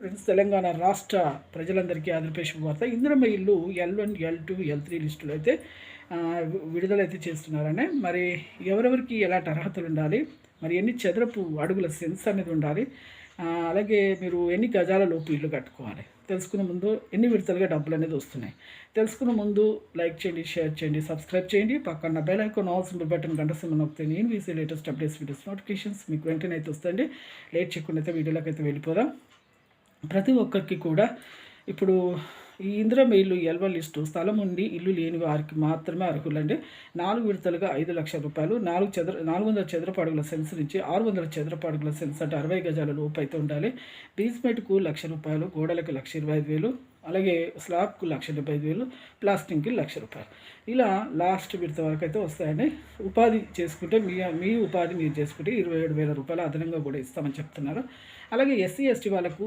Friends Telangana రాష్ట్ర ప్రజలందరికీ ఆంధ్రప్రదేశ్ వార్త. ఇందిరమ్మ ఇల్లు L one L two L three లిస్టులో అయితే విడుదలైతే చేస్తున్నారనే. మరి ఎవరెవరికి ఎలాంటి అర్హతలు ఉండాలి? మరి ఎన్ని చదరపు అడుగుల సెన్స్ అనేది ఉండాలి? అలాగే మీరు ఎన్ని గజాల లోపు ఇల్లు కట్టుకోవాలి? తెలుసుకునే ముందు ఎన్ని విడతలుగా డబ్బులు అనేది వస్తున్నాయి? తెలుసుకునే ముందు లైక్ చేయండి షేర్ చేయండి సబ్స్క్రైబ్ చేయండి. పక్కన bell icon all symbol button గంట సింబల్ నొక్కితే నేను వీసీ లేటెస్ట్ అప్డేట్స్ వీడియోస్ నోటిఫికేషన్స్ మీకు వెంటనే అయితే వస్తాయండి. లేట్ చేయకుండా అయితే వీడియోలోకి అయితే వెళ్ళిపోదాం. ప్రతి ఒక్కరికి కూడా ఇప్పుడు ఈ ఇందిరమ్మ ఇల్లు ఎల్వ లిస్టు స్థలం ఉండి ఇల్లు లేని వారికి మాత్రమే అర్హులండి. నాలుగు విడతలుగా ఐదు లక్షల రూపాయలు నాలుగు చదర నాలుగు వందల చదరపు అడుగుల సెన్స్ నుంచి ఆరు వందల చదరపు అడుగుల సెన్స్ అంటే అరవై గజాల లోపు అయితే ఉండాలి. బేస్మెంట్కు లక్ష రూపాయలు గోడలకు లక్ష ఇరవై ఐదు వేలు అలాగే స్లాబ్కు లక్ష డెబ్బై ఐదు వేలు ప్లాస్టింగ్కి లక్ష రూపాయలు. ఇలా లాస్ట్ విడత వరకు అయితే వస్తాయండి. ఉపాధి చేసుకుంటే మీ మీ ఉపాధి మీరు చేసుకుంటే ఇరవై ఏడు వేల రూపాయలు అదనంగా కూడా ఇస్తామని చెప్తున్నారు. అలాగే ఎస్సీ ఎస్టీ వాళ్ళకు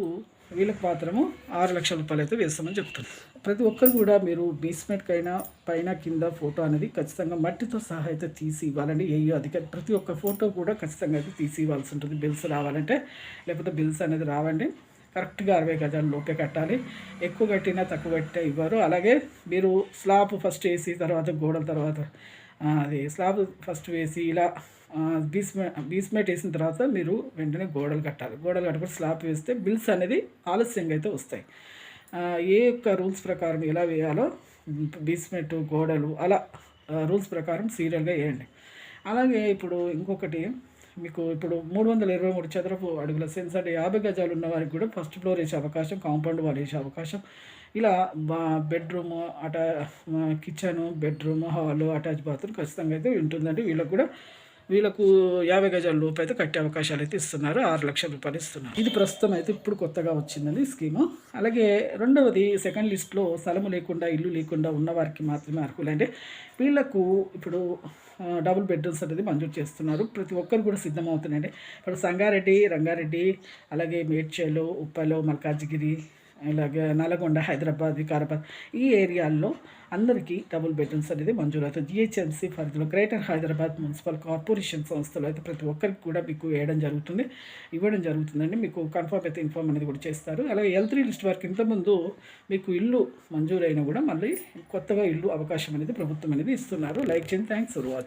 వీళ్ళకి మాత్రము ఆరు లక్షల రూపాయలు అయితే వేస్తామని చెప్తున్నారు ప్రతి ఒక్కరు కూడా మీరు బేస్మెంట్కైనా పైన కింద ఫోటో అనేది ఖచ్చితంగా మట్టితో సహా అయితే తీసి ఇవ్వాలండి. ఏ అధికారి ప్రతి ఒక్క ఫోటో కూడా ఖచ్చితంగా అయితే తీసి ఇవ్వాల్సి ఉంటుంది. బిల్స్ రావాలంటే లేకపోతే బిల్స్ అనేది రావండి. కరెక్ట్గా అరవై గజాల లోపే కట్టాలి. ఎక్కువ కట్టినా తక్కువ కట్టినా ఇవ్వరు. అలాగే మీరు స్లాబ్ ఫస్ట్ వేసి తర్వాత గోడల తర్వాత అది స్లాబ్ ఫస్ట్ వేసి ఇలా బీస్మెట్ బీస్మెట్ వేసిన తర్వాత మీరు వెంటనే గోడలు కట్టాలి. గోడలు కట్టుకుని స్లాబ్ వేస్తే బిల్స్ అనేది ఆలస్యంగా అయితే వస్తాయి. ఏ యొక్క రూల్స్ ప్రకారం ఎలా వేయాలో బీస్మెట్ గోడలు అలా రూల్స్ ప్రకారం సీరియల్గా వేయండి. అలాగే ఇప్పుడు ఇంకొకటి మీకు ఇప్పుడు మూడు వందల ఇరవై మూడు చదరపు అడుగుల సెన్స్ అంటే యాభై గజాలు ఉన్న వారికి కూడా ఫస్ట్ ఫ్లోర్ వేసే అవకాశం కాంపౌండ్ వాళ్ళు వేసే అవకాశం. ఇలా బా బెడ్రూమ్ అటా kitchen bedroom hall attach bathroom ఖచ్చితంగా అయితే ఉంటుందండి. వీళ్ళకి కూడా వీళ్ళకు యాభై గజాల లోపు అయితే కట్టే అవకాశాలు అయితే ఇస్తున్నారు ఆరు లక్షల రూపాయలు ఇస్తున్నారు. ఇది ప్రస్తుతం అయితే ఇప్పుడు కొత్తగా వచ్చిందండి ఈ స్కీము. అలాగే రెండవది సెకండ్ లిస్ట్లో స్థలము లేకుండా ఇల్లు లేకుండా ఉన్న వారికి మాత్రమే అర్హులండి వీళ్ళకు ఇప్పుడు డబుల్ బెడ్రూమ్స్ అనేది మంజూరు చేస్తున్నారు. ప్రతి ఒక్కరు కూడా సిద్ధమవుతున్నాయండి. ఇప్పుడు సంగారెడ్డి రంగారెడ్డి అలాగే మేడ్చేలు ఉప్పలో మల్కాజ్గిరి ఇలాగే నల్గొండ హైదరాబాద్ వికారాబాద్ ఈ ఏరియాల్లో అందరికీ డబుల్ బెడ్రూమ్స్ అనేది మంజూరు అవుతుంది. జిహెచ్ఎంసీ పరిధిలో గ్రేటర్ హైదరాబాద్ మున్సిపల్ కార్పొరేషన్ సంస్థలో అయితే ప్రతి ఒక్కరికి కూడా మీకు వేయడం జరుగుతుంది ఇవ్వడం జరుగుతుందండి. మీకు కన్ఫర్మ్ అయితే ఇన్ఫార్మ్ అనేది కూడా చేస్తారు. అలాగే ఎల్ త్రీ లిస్ట్ వరకు ఇంతకుముందు మీకు ఇల్లు మంజూరైనా కూడా మళ్ళీ కొత్తగా ఇల్లు అవకాశం అనేది ప్రభుత్వం అనేది ఇస్తున్నారు. లైక్ చేయండి. Thanks for watching.